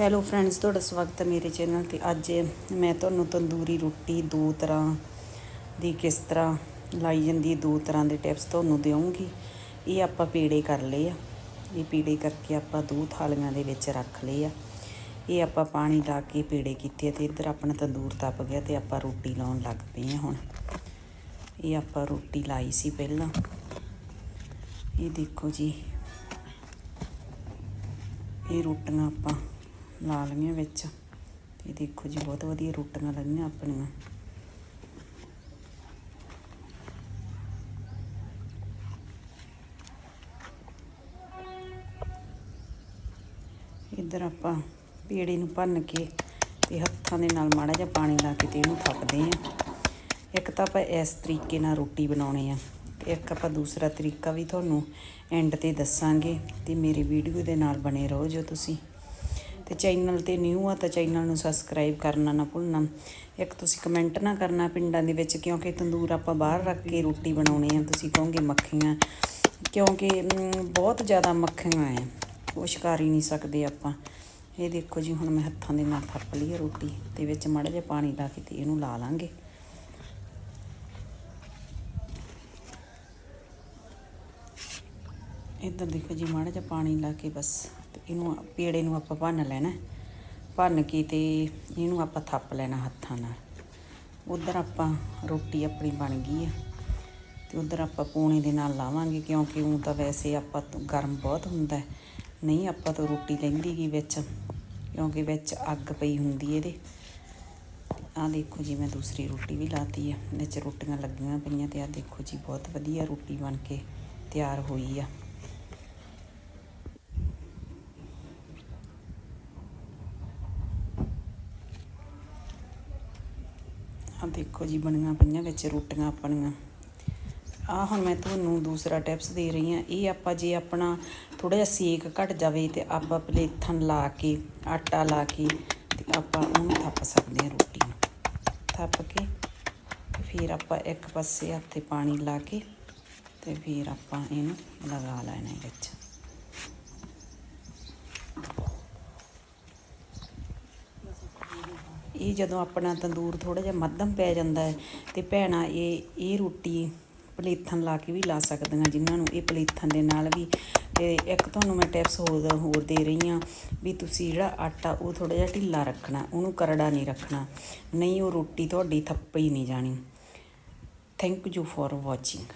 Hello friends ਤੁਹਾਡਾ ਸਵਾਗਤ ਹੈ ਮੇਰੇ ਚੈਨਲ ਤੇ। ਅੱਜ ਮੈਂ ਤੁਹਾਨੂੰ ਤੰਦੂਰੀ ਰੋਟੀ ਦੋ ਤਰ੍ਹਾਂ ਦੀ ਕਿਸ ਤਰ੍ਹਾਂ ਲਾਈ ਜਾਂਦੀ ਦੋ ਤਰ੍ਹਾਂ ਦੇ ਟਿਪਸ ਤੁਹਾਨੂੰ ਦੇਵਾਂਗੀ। ਇਹ ਆਪਾਂ ਪੀੜੇ ਕਰ ਲਏ ਆ। ਇਹ ਪੀੜੇ ਕਰਕੇ ਆਪਾਂ ਦੋ ਥਾਲੀਆਂ ਦੇ ਵਿੱਚ ਰੱਖ ਲਏ ਆ। ਇਹ ਆਪਾਂ ਪਾਣੀ ਲਾ ਕੇ ਪੀੜੇ ਕੀਤੇ ਆ ਤੇ ਇੱਧਰ ਆਪਣਾ ਤੰਦੂਰ ਤਪ ਗਿਆ ਤੇ ਆਪਾਂ ਰੋਟੀ ਲਾਉਣ ਲੱਗ ਪਏ ਆ ਹੁਣ। ਇਹ ਆਪਾਂ ਰੋਟੀ ਲਾਈ ਸੀ ਪਹਿਲਾਂ। ਇਹ ਦੇਖੋ ਜੀ। ਇਹ ਰੋਟੀਆਂ ਆਪਾਂ ਲਾ ਲਈਆਂ ਵਿੱਚ। ਤੇ ਦੇਖੋ ਜੀ, ਬਹੁਤ ਵਧੀਆ ਰੋਟੀਆਂ ਲੱਗੀਆਂ ਆਪਣੀਆਂ। ਇੱਧਰ ਆਪਾਂ ਪੀੜੇ ਨੂੰ ਭੰਨ ਕੇ ਤੇ ਹੱਥਾਂ ਦੇ ਨਾਲ ਮਾੜਾ ਜਿਹਾ ਪਾਣੀ ਲਾ ਕੇ ਤੇ ਇਹਨੂੰ ਥੱਪਦੇ ਆ ਇੱਕ ਤਾਂ ਆਪਾਂ ਇਸ ਤਰੀਕੇ ਨਾਲ ਰੋਟੀ ਬਣਾਉਣੀ ਆ। ਤੇ ਇੱਕ ਆਪਾਂ ਦੂਸਰਾ ਤਰੀਕਾ ਵੀ ਤੁਹਾਨੂੰ ਐਂਡ ਤੇ ਦੱਸਾਂਗੇ ਤੇ ਮੇਰੀ ਵੀਡੀਓ ਦੇ ਨਾਲ ਬਣੇ ਰਹੋ ਜੋ ਤੁਸੀਂ। ਤੇ ਚੈਨਲ ਤੇ ਨਿਊ ਆ, ਤਾਂ ਚੈਨਲ ਨੂੰ ਸਬਸਕ੍ਰਾਈਬ ਕਰਨਾ ਨਾ ਭੁੱਲਣਾ। ਇੱਕ ਤੁਸੀਂ ਕਮੈਂਟ ਨਾ ਕਰਨਾ ਪਿੰਡਾਂ ਦੇ ਵਿੱਚ, ਕਿਉਂਕਿ ਤੰਦੂਰ ਆਪਾਂ ਬਾਹਰ ਰੱਖ ਕੇ ਰੋਟੀ ਬਣਾਉਣੀ ਆ, ਤੁਸੀਂ ਕਹੋਗੇ ਮੱਖੀਆਂ। ਕਿਉਂਕਿ ਬਹੁਤ ਜ਼ਿਆਦਾ ਮੱਖੀਆਂ ਆ ਉਹ ਕਰ ਹੀ ਨਹੀਂ ਸਕਦੇ ਆਪਾਂ। ਇਹ ਦੇਖੋ ਜੀ, ਹੁਣ ਮੈਂ ਹੱਥਾਂ ਦੇ ਨਾਲ ਥੱਪ ਲਈ ਹੈ ਰੋਟੀ, ਤੇ ਵਿੱਚ ਮਾੜਾ ਜਿਹਾ ਪਾਣੀ ਲਾ ਕੇ ਤੇ ਇਹਨੂੰ ਲਾ ਲਾਂਗੇ। ਇੱਧਰ ਦੇਖੋ ਜੀ, ਮਾੜਾ ਜਿਹਾ ਪਾਣੀ ਲਾ ਕੇ ਬਸ। ਤੇ ਇਹਨੂੰ ਪੇੜੇ ਨੂੰ ਆਪਾਂ ਭੰਨ ਲੈਣਾ। ਭੰਨ ਕੇ ਤੇ ਇਹਨੂੰ ਆਪਾਂ ਥੱਪ ਲੈਣਾ ਹੱਥਾਂ ਨਾਲ। ਉਧਰ ਆਪਾਂ ਰੋਟੀ ਆਪਣੀ ਬਣ ਗਈ ਆ। ਤੇ ਉਧਰ ਆਪਾਂ ਪੂਣੇ ਦੇ ਨਾਲ ਲਾਵਾਂਗੇ, ਕਿਉਂਕਿ ਉਹ ਤਾਂ ਵੈਸੇ ਆਪਾਂ ਤੋਂ ਗਰਮ ਬਹੁਤ ਹੁੰਦਾ ਨਹੀਂ, ਆਪਾਂ ਤਾਂ ਰੋਟੀ ਲੈਂਦੀ ਗਈ ਵਿੱਚ, ਕਿਉਂਕਿ ਵਿੱਚ ਅੱਗ ਪਈ ਹੁੰਦੀ ਇਹਦੇ। ਆਹ ਦੇਖੋ ਜੀ, ਮੈਂ ਦੂਸਰੀ ਰੋਟੀ ਵੀ ਲਾਤੀ ਆ। ਵਿੱਚ ਰੋਟੀਆਂ ਲੱਗੀਆਂ ਪਈਆਂ ਤੇ ਆਹ ਦੇਖੋ ਜੀ, ਬਹੁਤ ਵਧੀਆ ਰੋਟੀ ਬਣ ਕੇ ਤਿਆਰ ਹੋਈ ਆ। ਆ ਦੇਖੋ ਜੀ ਬਣੀਆਂ ਪਈਆਂ ਵਿੱਚ ਰੋਟੀਆਂ ਆਪਣੀਆਂ। ਆ ਹੁਣ ਮੈਂ ਤੁਹਾਨੂੰ ਦੂਸਰਾ ਟਿਪਸ ਦੇ ਰਹੀ ਹਾਂ। ਇਹ ਆਪਾਂ ਜੇ ਆਪਣਾ ਥੋੜਾ ਜਿਹਾ ਸੇਕ ਘਟ ਜਾਵੇ ਤੇ ਆਪਾਂ ਪਲੇਥਨ ਲਾ ਕੇ, ਆਟਾ ਲਾ ਕੇ ਤੇ ਆਪਾਂ ਉਹਨੂੰ ਥੱਪ ਸਕਦੇ ਹਾਂ ਰੋਟੀ ਨੂੰ। ਥੱਪ ਕੇ ਫਿਰ ਆਪਾਂ ਇੱਕ ਪਾਸੇ ਹੱਥੇ ਪਾਣੀ ਲਾ ਕੇ ਤੇ ਫਿਰ ਆਪਾਂ ਇਹਨੂੰ ਲਗਾ ਲੈਣਾ ਹੈ ਵਿੱਚ। ਇਹ ਜਦੋਂ ਆਪਣਾ ਤੰਦੂਰ ਥੋੜਾ ਜਿਹਾ ਮੱਧਮ ਪੈ ਜਾਂਦਾ ਹੈ ਤੇ ਭੈਣਾ ਇਹ ਇਹ ਰੋਟੀ ਪਲੇਥਨ ਲਾ ਕੇ ਵੀ ਲਾ ਸਕਦੀਆਂ ਜਿਨ੍ਹਾਂ ਨੂੰ ਇਹ ਪਲੇਥਨ ਦੇ ਨਾਲ ਵੀ। ਤੇ ਇੱਕ ਤੁਹਾਨੂੰ ਮੈਂ ਟਿਪਸ ਹੋਰ ਹੋਰ ਦੇ ਰਹੀ ਹਾਂ ਵੀ ਤੁਸੀਂ ਜਿਹੜਾ ਆਟਾ ਉਹ ਥੋੜਾ ਜਿਹਾ ਢਿੱਲਾ ਰੱਖਣਾ, ਉਹਨੂੰ ਕਰੜਾ ਨਹੀਂ ਰੱਖਣਾ। ਨਹੀਂ, ਉਹ ਰੋਟੀ ਤੁਹਾਡੀ ਥੱਪੀ ਨਹੀਂ ਜਾਣੀ। Thank you for watching